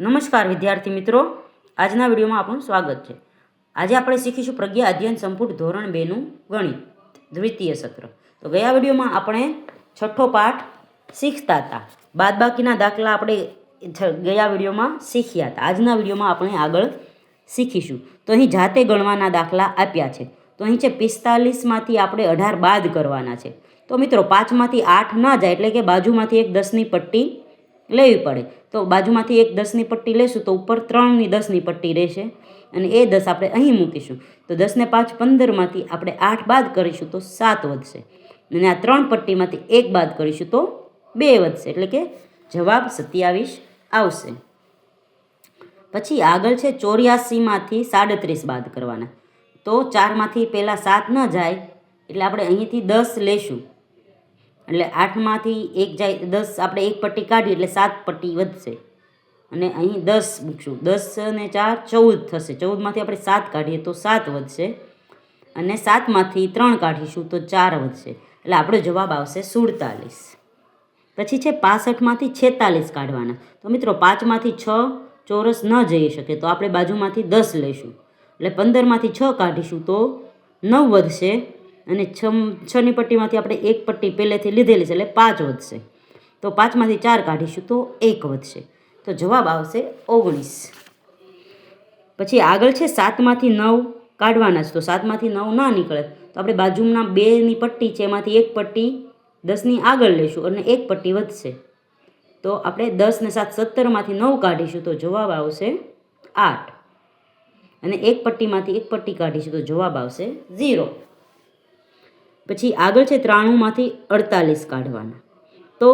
નમસ્કાર વિદ્યાર્થી મિત્રો. આજના વિડીયોમાં આપનું સ્વાગત છે. આજે આપણે શીખીશું પ્રજ્ઞા અધ્યયન સંપૂર્ણ ધોરણ બેનું ગણિત, દ્વિતીય સત્ર. તો ગયા વિડીયોમાં આપણે છઠ્ઠો પાઠ શીખતા હતા. બાદબાકીના દાખલા આપણે ગયા વિડીયોમાં શીખ્યા હતા. આજના વિડીયોમાં આપણે આગળ શીખીશું. તો અહીં જાતે ગણવાના દાખલા આપ્યા છે. તો અહીં છે પિસ્તાલીસમાંથી આપણે અઢાર બાદ કરવાના છે. તો મિત્રો, પાંચમાંથી આઠ ન જાય એટલે કે બાજુમાંથી એક દસની પટ્ટી લેવી પડે. તો બાજુમાંથી એક દસની પટ્ટી લેશું તો ઉપર ત્રણની દસની પટ્ટી રહેશે અને એ દસ આપણે અહીં મૂકીશું. તો દસને પાંચ પંદરમાંથી આપણે આઠ બાદ કરીશું તો સાત વધશે. અને આ ત્રણ પટ્ટીમાંથી એક બાદ કરીશું તો બે વધશે. એટલે કે જવાબ સત્યાવીસ આવશે. પછી આગળ છે ચોર્યાસીમાંથી સાડત્રીસ બાદ કરવાના. તો ચારમાંથી પહેલાં સાત ન જાય એટલે આપણે અહીંથી દસ લેશું. એટલે આઠમાંથી એક જાય, દસ આપણે એક પટ્ટી કાઢી એટલે સાત પટ્ટી વધશે. અને અહીં દસ મૂકશું. દસ ને ચાર ચૌદ થશે. ચૌદમાંથી આપણે સાત કાઢીએ તો સાત વધશે. અને સાતમાંથી ત્રણ કાઢીશું તો ચાર વધશે. એટલે આપણો જવાબ આવશે સુડતાલીસ. પછી છે પાસઠમાંથી છેતાલીસ કાઢવાના. તો મિત્રો પાંચમાંથી છ ચોરસ ન જઈ શકે તો આપણે બાજુમાંથી દસ લઈશું. એટલે પંદરમાંથી છ કાઢીશું તો નવ વધશે. અને છ છની પટ્ટીમાંથી આપણે એક પટ્ટી પહેલેથી લીધેલી છે એટલે પાંચ વધશે. તો પાંચમાંથી ચાર કાઢીશું તો એક વધશે. તો જવાબ આવશે ઓગણીસ. પછી આગળ છે સાતમાંથી નવ કાઢવાના છે. તો સાતમાંથી નવ ના નીકળે. તો આપણે બાજુના બેની પટ્ટી છે, એમાંથી એક પટ્ટી દસની આગળ લઈશું અને એક પટ્ટી વધશે. તો આપણે દસ ને સાત સત્તરમાંથી નવ કાઢીશું તો જવાબ આવશે આઠ. અને એક પટ્ટીમાંથી એક પટ્ટી કાઢીશું તો જવાબ આવશે ઝીરો. પછી આગળ છે ત્રાણુંમાંથી અડતાલીસ કાઢવાના. તો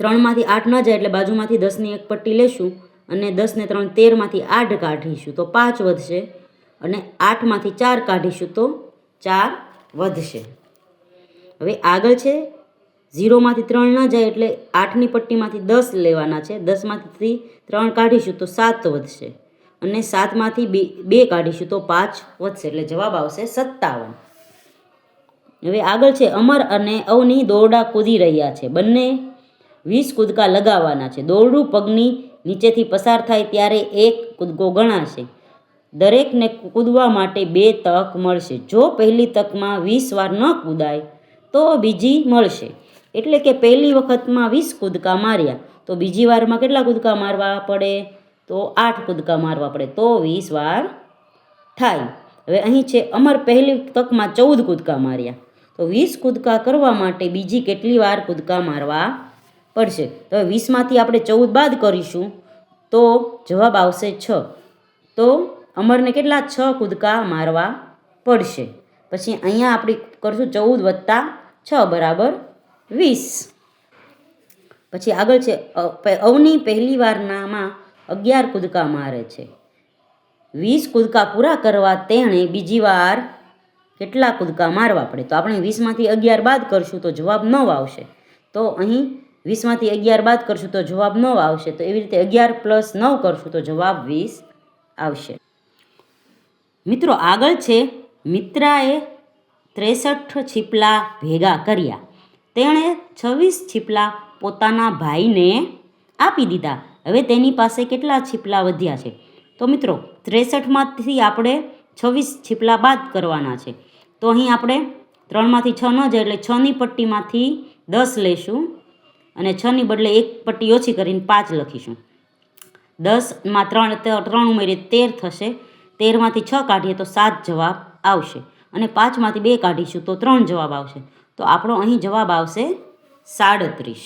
ત્રણમાંથી આઠ ન જાય એટલે બાજુમાંથી દસની એક પટ્ટી લેશું અને દસને ત્રણ તેરમાંથી આઠ કાઢીશું. તો પાંચ વધશે અને આઠમાંથી ચાર કાઢીશું તો ચાર વધશે. હવે આગળ છે ઝીરોમાંથી ત્રણ ન જાય એટલે આઠની પટ્ટીમાંથી દસ લેવાના છે. દસમાંથી ત્રણ કાઢીશું તો સાત વધશે અને સાતમાંથી બે કાઢીશું તો પાંચ વધશે એટલે જવાબ આવશે સત્તાવન. હવે આગળ છે, અમર અને અવની દોરડા કૂદી રહ્યા છે. બંને વીસ કૂદકા લગાવવાના છે. દોરડું પગની નીચેથી પસાર થાય ત્યારે એક કૂદકો ગણાશે. દરેકને કૂદવા માટે બે તક મળશે. જો પહેલી તકમાં વીસ વાર ન કૂદાય, તો બીજી મળશે. એટલે કે પહેલી વખતમાં વીસ કૂદકા માર્યા, તો બીજી વારમાં કેટલા કૂદકા મારવા પડે? તો આઠ કૂદકા મારવા પડે. તો વીસ વાર થાય. હવે અહીં છે, અમર પહેલી તકમાં ચૌદ કૂદકા માર્યા. તો વીસ કૂદકા કરવા માટે બીજી કેટલી વાર કૂદકા મારવા પડશે? તો વીસમાંથી આપણે ચૌદ બાદ કરીશું, તો જવાબ આવશે છ. તો અમરને કેટલા છ કૂદકા મારવા પડશે? પછી અહીંયા આપણે કરશું ચૌદ વત્તા છ બરાબર વીસ. પછી આગળ છે અવની પહેલી વારનામાં અગિયાર કૂદકા મારે છે. વીસ કૂદકા પૂરા કરવા તેણે બીજી વાર કેટલા કૂદકા મારવા પડે? તો આપણે વીસમાંથી અગિયાર બાદ કરશું તો જવાબ નવ આવશે. તો અહીં વીસમાંથી અગિયાર બાદ કરશું તો જવાબ નવ આવશે. તો એવી રીતે અગિયાર પ્લસ નવ કરશું તો જવાબ વીસ આવશે. મિત્રો આગળ છે, મિત્રાએ ત્રેસઠ છીપલા ભેગા કર્યા. તેણે છવ્વીસ છીપલા પોતાના ભાઈને આપી દીધા. હવે તેની પાસે કેટલા છીપલા વધ્યા છે? તો મિત્રો, ત્રેસઠમાંથી આપણે છવ્વીસ છીપલા બાદ કરવાના છે. તો અહીં આપણે ત્રણમાંથી છ ન જાય એટલે છની પટ્ટીમાંથી દસ લઈશું અને છની બદલે એક પટ્ટી ઓછી કરીને પાંચ લખીશું. દસમાં ત્રણ ત્રણ ઉમેરીએ તેર થશે. તેરમાંથી છ કાઢીએ તો સાત જવાબ આવશે. અને પાંચમાંથી બે કાઢીશું તો ત્રણ જવાબ આવશે. તો આપણો અહીં જવાબ આવશે સાડત્રીસ.